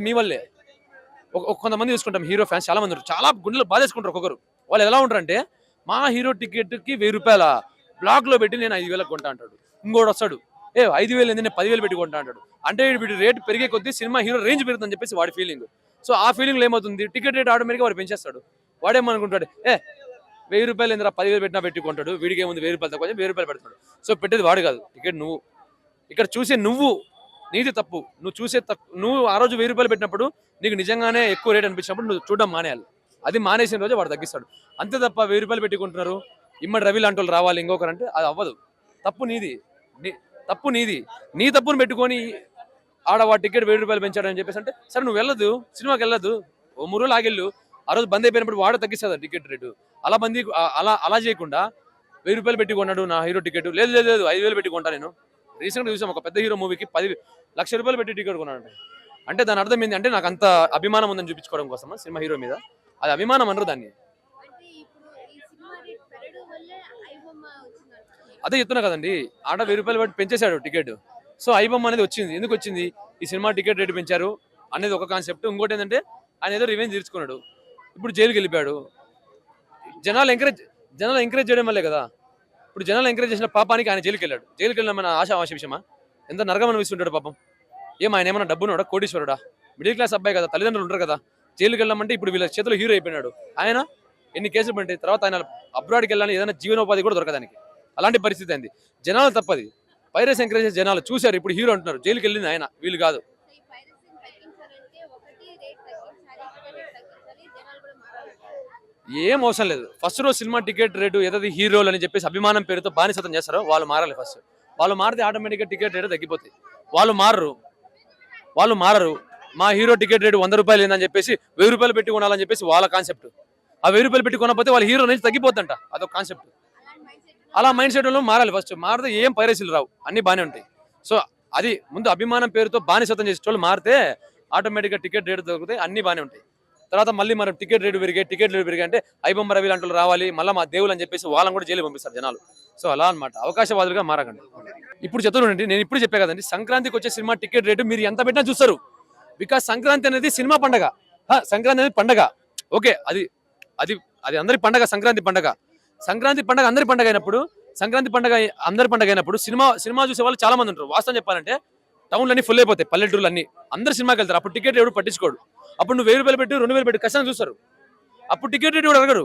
మీ వల్లే. ఒక- కొంతమంది చూసుకుంటాం హీరో ఫ్యాన్స్ చాలా మంది ఉంటారు చాలా గుండెలు బాధేసుకుంటారు ఒక్కొక్కరు. వాళ్ళు ఎలా ఉంటారంటే మా హీరో టికెట్కి వెయ్యి రూపాయల బ్లాక్లో పెట్టి నేను ఐదు వేలకు కొంటా అంటాడు. ఇంకోటి వస్తాడు ఏ ఐదు వేలు నేను పదివేలు పెట్టి కొంటా అంటాడు. అంటే వీటి రేట్ పెరిగే కొద్దీ సినిమా హీరో రేంజ్ పెరుగుతుందని చెప్పేసి వాడి ఫీలింగ్. సో ఆ ఫీలింగ్లో ఏమవుతుంది? టికెట్ రేట్ ఆటోమేటిక్గా వాడు పెంచేస్తాడు. వాడేమనుకుంటాడు ఏ వెయ్యి రూపాయలు ఎందుకు పదివేలు పెట్టినా పెట్టి కొంటాడు. వీడికి ఏముంది? వెయ్యి రూపాయలు తక్కువ వెయ్యి రూపాయలు పెడతాడు. సో పెట్టేది వాడు కాదు. టికెట్ నువ్వు ఇక్కడ చూసే నువ్వు నీది తప్పు. నువ్వు చూసే తప్పు. నువ్వు ఆ రోజు వెయ్యి రూపాయలు పెట్టినప్పుడు నీకు నిజంగానే ఎక్కువ రేట్ అనిపించినప్పుడు నువ్వు చూడడం మానేయాలి. అది మానేసిన రోజు వాడు తగ్గిస్తాడు. అంతే తప్ప వెయ్యి రూపాయలు పెట్టుకుంటున్నారు. ఇమ్మడి రవి లాంటి వాళ్ళు రావాలి ఇంకొకరంటే అది అవ్వదు. తప్పు నీది. నీ- తప్పు నీది. నీ తప్పును పెట్టుకొని ఆడ వాడి టికెట్ వెయ్యి రూపాయలు పెంచాడని చెప్పేసి అంటే సరే నువ్వు వెళ్ళదు. సినిమాకి వెళ్ళదు. ఓ మూడు రోజులు ఆగిళ్ళు. ఆ రోజు బంద్ అయిపోయినప్పుడు వాడు తగ్గిస్తుంది టికెట్ రేటు. అలా బందీ అలా అలా చేయకుండా వెయ్యి రూపాయలు పెట్టుకున్నాడు నా హీరో టికెట్. లేదు లేదు లేదు ఐదు వేలు పెట్టుకుంటా నేను. రీసెంట్గా చూసాం ఒక పెద్ద హీరో మూవీకి పది లక్ష రూపాయలు పెట్టి టికెట్ కొన్నాడు అంటే దాని అర్థం ఏంటి అంటే నాకు అంత అభిమానం ఉందని చూపించుకోవడం కోసం సినిమా హీరో మీద. అది అభిమానం అనరు దాన్ని. అదే చెప్తున్నా కదండి ఆడ వెయ్యి రూపాయలు పెట్టి పెంచేశాడు టికెట్. సో ఐబొమ్మ అనేది వచ్చింది. ఎందుకు వచ్చింది? ఈ సినిమా టికెట్ రేటు పెంచారు అనేది ఒక కాన్సెప్ట్. ఇంకోటి ఏంటంటే ఆయన ఏదో రివెంజ్ తీర్చుకున్నాడు. ఇప్పుడు జైలుకి వెళ్ళిపోయాడు. జనాలు ఎంకరేజ్ జనాలు ఎంకరేజ్ చేయడం వల్లే కదా. ఇప్పుడు జనాలు ఎంకరేజ్ చేసిన పాపానికి ఆయన జైలుకి వెళ్ళాడు జైలుకి వెళ్ళిన మన ఆశ ఆశ విషయమా? ఎంత నరకం అనిపిస్తుంటాడు పాపం. ఏం ఆయన ఏమన్నా డబ్బున్నాడా కోటీశ్వరుడా? మిడిల్ క్లాస్ అబ్బాయి కదా తల్లిదండ్రులు ఉంటారు కదా. జైలుకి వెళ్ళామంటే ఇప్పుడు వీళ్ళ చేతిలో హీరో అయిపోయినాడు. ఆయన ఎన్ని కేసులు పడితే తర్వాత ఆయన అబ్రాడ్కి వెళ్ళాలని ఏదైనా జీవనోపాధి కూడా దొరకదానికి అలాంటి పరిస్థితి అయింది. జనాలు తప్పది. పైరస్ ఎంకరేజ్ చేసే జనాలు చూశారు ఇప్పుడు హీరో అంటున్నారు. జైలుకి వెళ్ళింది ఆయన వీళ్ళు కాదు సో ఈ పైరసీని తగ్గించాలంటే ఒకటి రేట్ తగ్గించాలి టికెట్ రేట్ తగ్గించాలి జనాలు కూడా మారాలి ఏం అవసరం లేదు. ఫస్ట్ రోజు సినిమా టికెట్ రేటు ఏదైతే హీరోలు అని చెప్పేసి అభిమానం పేరుతో బానిసతం చేస్తారో వాళ్ళు మారాలి ఫస్ట్. వాళ్ళు మారితే ఆటోమేటిక్గా టికెట్ రేటు తగ్గిపోతాయి. వాళ్ళు మారరు. వాళ్ళు మారరు. మా హీరో టికెట్ రేటు వంద రూపాయలు ఏందని చెప్పేసి వెయ్యి రూపాయలు పెట్టి కొనాలని చెప్పేసి వాళ్ళ కాన్సెప్ట్. ఆ వెయ్యి రూపాయలు పెట్టి కొనకపోతే వాళ్ళ హీరో నుంచి తగ్గిపోతుంట అదొక కాన్సెప్ట్. మైండ్ సెట్ అలా మైండ్ సెట్లో మారాలి ఫస్ట్. మారితే ఏం పైరసీలు రావు. అన్ని బాగానే ఉంటాయి. సో అది ముందు అభిమానం పేరుతో బానిసతం చేసే వాళ్ళు మారితే ఆటోమేటిక్గా టికెట్ రేటు దొరికితే అన్ని బాగానే ఉంటాయి. తర్వాత మళ్ళీ మనం టికెట్ రేటు పెరిగాయి టికెట్ రేటు పెరిగాయి అంటే ఐబొమ్మ రవి లాంటి వాళ్ళు రావాలి మళ్ళీ మా దేవులు అని చెప్పేసి వాళ్ళని కూడా జైలు పంపిస్తారు జనాలు. సో అలా అన్నమాట. అవకాశవాదులుగా మారకండి. ఇప్పుడు చెప్తున్నానండి నేను ఇప్పుడు చెప్పే కదండి సంక్రాంతికి వచ్చే సినిమా టికెట్ రేటు మీరు ఎంత పెట్టినా చూస్తారు. బికాస్ సంక్రాంతి అనేది సినిమా పండగ. హ, సంక్రాంతి అనేది పండగ. ఓకే అది అది అది అందరి పండగ సంక్రాంతి పండగ. సంక్రాంతి పండగ అందరి పండగ అయినప్పుడు సంక్రాంతి పండగ అందరి పండగ అయినప్పుడు సినిమా సినిమా చూసే వాళ్ళు చాలా మంది ఉంటారు. వాస్తవం చెప్పాలంటే టౌన్లన్నీ ఫుల్ అయిపోతాయి పల్లెటూర్లు అన్ని అందరు సినిమాకి వెళ్తారు. అప్పుడు టికెట్ ఎవడు పట్టించుకోడు. అప్పుడు నువ్వు వెయ్యి రూపాయలు పెట్టి రెండు వేలు పెట్టి కష్టం చూస్తారు. అప్పుడు టికెట్ రేటు కూడా అడగరు